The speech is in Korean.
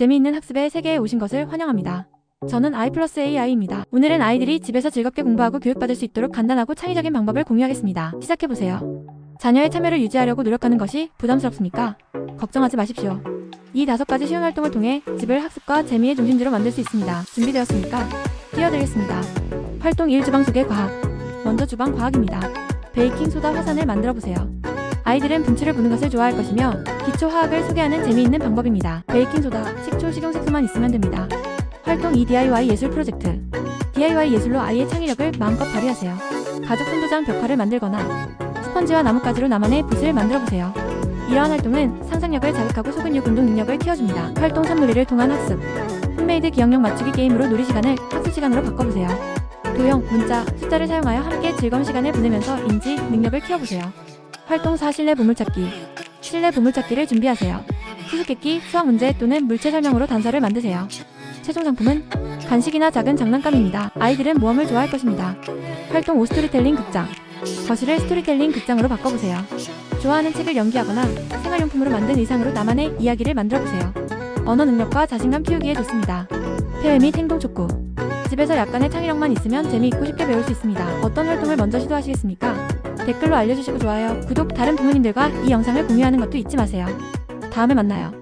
재미있는 학습의 세계에 오신 것을 환영합니다. 저는 i 플러스 AI입니다. 오늘은 아이들이 집에서 즐겁게 공부하고 교육받을 수 있도록 간단하고 창의적인 방법을 공유하겠습니다. 시작해보세요. 자녀의 참여를 유지하려고 노력하는 것이 부담스럽습니까? 걱정하지 마십시오. 이 다섯 가지 쉬운 활동을 통해 집을 학습과 재미의 중심지로 만들 수 있습니다. 준비되었습니까? 띄워드리겠습니다. 활동 1 주방 속의 과학. 먼저 주방 과학입니다. 베이킹 소다 화산을 만들어 보세요. 아이들은 분칠을 보는 것을 좋아할 것이며 기초 화학을 소개하는 재미있는 방법입니다. 베이킹 소다, 식초, 식용색소만 있으면 됩니다. 활동 2 DIY 예술 프로젝트. DIY 예술로 아이의 창의력을 마음껏 발휘하세요. 가죽 손도장 벽화를 만들거나 스펀지와 나뭇가지로 나만의 붓을 만들어 보세요. 이러한 활동은 상상력을 자극하고 소근육 운동 능력을 키워줍니다. 활동 3놀이를 통한 학습. 홈메이드 기억력 맞추기 게임으로 놀이 시간을 학습 시간으로 바꿔보세요. 도형, 문자, 숫자를 사용하여 함께 즐거운 시간을 보내면서 인지, 능력을 키워보세요. 활동 4 실내 보물찾기. 실내 보물찾기를 준비하세요. 수수께끼, 수학 문제 또는 물체 설명으로 단서를 만드세요. 최종 상품은 간식이나 작은 장난감입니다. 아이들은 모험을 좋아할 것입니다. 활동 5 스토리텔링 극장. 거실을 스토리텔링 극장으로 바꿔보세요. 좋아하는 책을 연기하거나 생활용품으로 만든 의상으로 나만의 이야기를 만들어보세요. 언어 능력과 자신감 키우기에 좋습니다. 폐회 및 행동 촉구. 집에서 약간의 창의력만 있으면 재미있고 쉽게 배울 수 있습니다. 어떤 활동을 먼저 시도하시겠습니까? 댓글로 알려주시고 좋아요, 구독, 다른 부모님들과 이 영상을 공유하는 것도 잊지 마세요. 다음에 만나요.